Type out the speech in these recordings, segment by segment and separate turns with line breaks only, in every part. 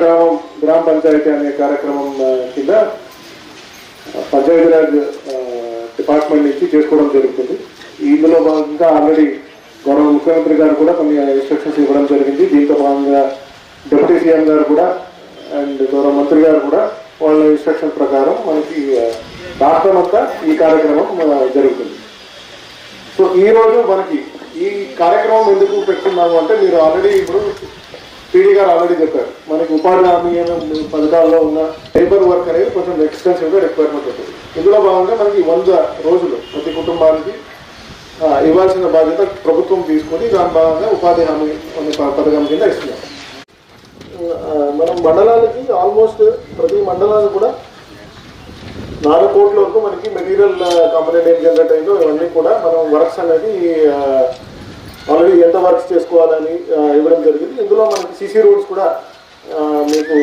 గ్రామం గ్రామ పంచాయతీ అనే కార్యక్రమం కింద పంచాయతీరాజ్ డిపార్ట్మెంట్ నుంచి చేసుకోవడం జరుగుతుంది. ఇందులో భాగంగా ఆల్రెడీ గౌరవ ముఖ్యమంత్రి గారు కూడా కొన్ని ఇన్స్ట్రక్షన్స్ ఇవ్వడం జరిగింది. దీంతో భాగంగా డిప్యూటీ సీఎం గారు కూడా అండ్ గౌరవ మంత్రి గారు కూడా వాళ్ళ ఇన్స్ట్రక్షన్ ప్రకారం మనకి రాష్ట్రం అంతా ఈ కార్యక్రమం జరుగుతుంది. సో ఈ రోజు మనకి ఈ కార్యక్రమం ఎందుకు పెట్టుకున్నాము అంటే మీరు ఆల్రెడీ ఇప్పుడు పీడీ గారు ఆల్రెడీ చెప్పారు. మనకి ఉపాధి హామీ అనే పథకాల్లో ఉన్న లేబర్ వర్క్ అనేది కొంచెం ఎక్స్టెన్సివ్ రిక్వైర్మెంట్ ఉంటుంది. ఇందులో భాగంగా మనకి వంద రోజులు ప్రతి కుటుంబానికి ఇవ్వాల్సిన బాధ్యత ప్రభుత్వం తీసుకొని దాని భాగంగా ఉపాధి హామీ అనే పథకం కింద ఇస్తున్నాం. మనం మండలాలకి ఆల్మోస్ట్ ప్రతి మండలానికి కూడా నాలుగు కోట్ల వరకు మనకి మెటీరియల్ కంపెనీ ఏం జనరేట్ అయిందో ఇవన్నీ కూడా మనం వర్క్స్ అనేది ఆల్రెడీ ఎంత వర్క్స్ చేసుకోవాలని ఇవ్వడం జరిగింది. ఇందులో మనకి సిసి రోడ్స్ కూడా మీకు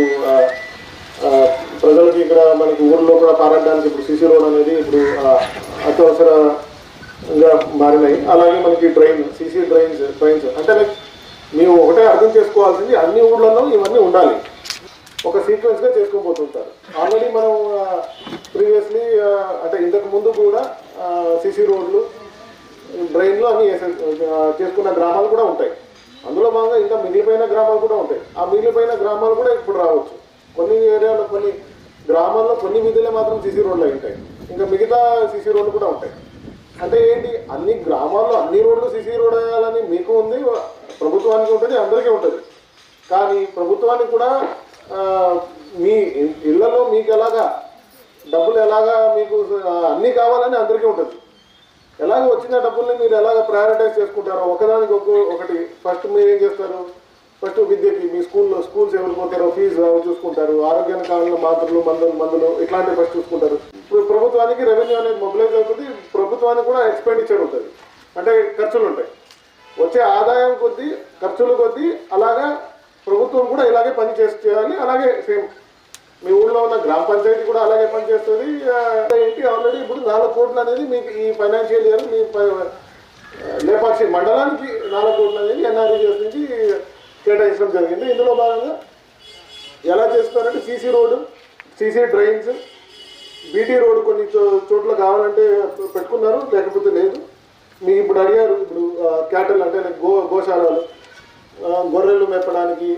ప్రజలకి ఇక్కడ మనకి ఊళ్ళో కూడా పారడానికి ఇప్పుడు సిసి రోడ్ అనేది ఇప్పుడు అత్యవసరంగా మారినాయి. అలాగే మనకి డ్రైన్ సిసి డ్రైన్స్ డ్రైన్స్. అంటే లైక్ మేము ఒకటే అర్థం చేసుకోవాల్సింది అన్ని ఊళ్ళల్లో ఇవన్నీ ఉండాలి. ఒక సీక్వెన్స్గా చేసుకోబోతుంటారు ఆల్రెడీ మనం ప్రీవియస్లీ అంటే ఇంతకు ముందు కూడా సిసి రోడ్లు డ్రైన్లు అన్ని చేసుకున్న గ్రామాలు కూడా ఉంటాయి. అందులో భాగంగా ఇంకా మిగిలిపోయిన గ్రామాలు కూడా ఉంటాయి. ఆ మిగిలిపోయిన గ్రామాలు కూడా ఇప్పుడు రావచ్చు. కొన్ని ఏరియాలో కొన్ని గ్రామాల్లో కొన్ని వీధులే మాత్రం సిసి రోడ్లు ఉంటాయి. ఇంకా మిగతా సిసి రోడ్లు కూడా ఉంటాయి. అంటే ఏంటి? అన్ని గ్రామాల్లో అన్ని రోడ్లు సిసి రోడ్ వేయాలని మీకు ఉంది ప్రభుత్వానికి ఉంటుంది అందరికీ ఉంటుంది. కానీ ప్రభుత్వానికి కూడా మీ ఇళ్ళలో మీకు ఎలాగా డబ్బులు ఎలాగా మీకు అన్నీ కావాలని అందరికీ ఉంటుంది. ఎలాగ వచ్చిన డబ్బుల్ని మీరు ఎలాగ ప్రయారిటైజ్ చేసుకుంటారో ఒకదానికి ఒక ఒకటి. ఫస్ట్ మీరు ఏం చేస్తారు? ఫస్ట్ విద్యకి మీ స్కూల్లో స్కూల్స్ ఎవరు పోతారో ఫీజు చూసుకుంటారు? ఆరోగ్యానికి కావాలన్న మాత్రలు మందులు మందులు ఇట్లాంటివి ఫస్ట్ చూసుకుంటారు. ఇప్పుడు ప్రభుత్వానికి రెవెన్యూ అనేది మొబిలైజ్ అవుతుంది. ప్రభుత్వానికి కూడా ఎక్స్పెండిచర్ ఉంటుంది. అంటే ఖర్చులు ఉంటాయి. వచ్చే ఆదాయం కొద్దీ ఖర్చులు కొద్దీ అలాగా ప్రభుత్వం కూడా ఇలాగే పని చేసి చేయాలి. అలాగే సేమ్ మీ ఊళ్ళో ఉన్న గ్రామ పంచాయతీ కూడా అలాగే పనిచేస్తుంది. ఏంటి ఆల్రెడీ ఇప్పుడు నాలుగు కోట్లు అనేది మీకు ఈ ఫైనాన్షియల్ ఇయర్ మీ ప- లేపాక్షి మండలానికి నాలుగు కోట్లు అనేది ఎన్ఆర్ఈఎస్ నుంచి కేటాయించడం జరిగింది. ఇందులో భాగంగా ఎలా చేస్తారంటే CC road CC drains BT road కొన్ని చో- చోట్ల కావాలంటే పెట్టుకున్నారు లేకపోతే లేదు. మీకు ఇప్పుడు అడిగారు ఇప్పుడు క్యాటల్ అంటే గో గోశాలలు. గొర్రెలు మేపడానికి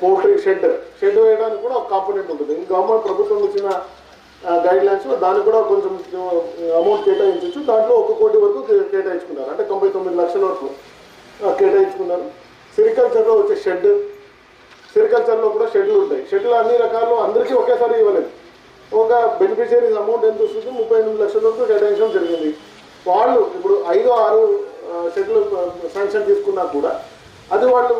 పౌల్ట్రీ షెడ్ షెడ్ వేయడానికి కూడా ఒక కాంపోనెంట్ ఉంటుంది. ఇంకా గవర్నమెంట్ ప్రభుత్వం ఇచ్చిన గైడ్ లైన్స్ దానికి కూడా కొంచెం అమౌంట్ కేటాయించవచ్చు దాంట్లో ఒక కోటి వరకు కేటాయించుకున్నారు. అంటే తొంభై తొమ్మిది లక్షల వరకు కేటాయించుకున్నారు. సిరికల్చర్లో వచ్చే షెడ్ సెరికల్చర్లో కూడా షెడ్లు ఉంటాయి. షెడ్లు అన్ని రకాలు అందరికీ ఒకేసారి ఇవ్వలేదు. ఒక బెనిఫిషియరీస్ అమౌంట్ ఎంత వస్తుంది? ముప్పై ఎనిమిది లక్షల వరకు కేటాయించడం జరిగింది. వాళ్ళు ఇప్పుడు ఐదు ఆరు షెడ్లు శాంక్షన్ తీసుకున్నా కూడా అది వాళ్ళు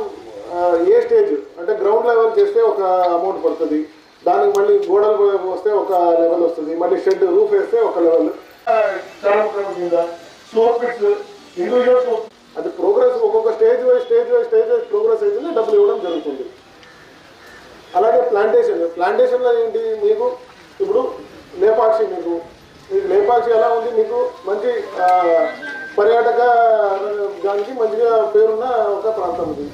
ఏ స్టేజ్ అంటే గ్రౌండ్ లెవెల్ చేస్తే ఒక అమౌంట్ పడుతుంది. దానికి మళ్ళీ గోడలు వస్తే ఒక లెవెల్ వస్తుంది. మళ్ళీ షెడ్ రూఫ్ వేస్తే ఒక లెవెల్. ఇండివిజువల్ అది ప్రోగ్రెస్ ఒక్కొక్క stage wise stage wise stage wise progress అయితే డబ్బులు ఇవ్వడం జరుగుతుంది. అలాగే ప్లాంటేషన్ ప్లాంటేషన్లో ఏంటి మీకు? ఇప్పుడు లేపాక్షి మీకు. లేపాక్షి ఎలా ఉంది? మీకు మంచి పర్యాటక దానికి మంచిగా పేరున్న ఒక ప్రాంతం ఇది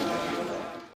ఇది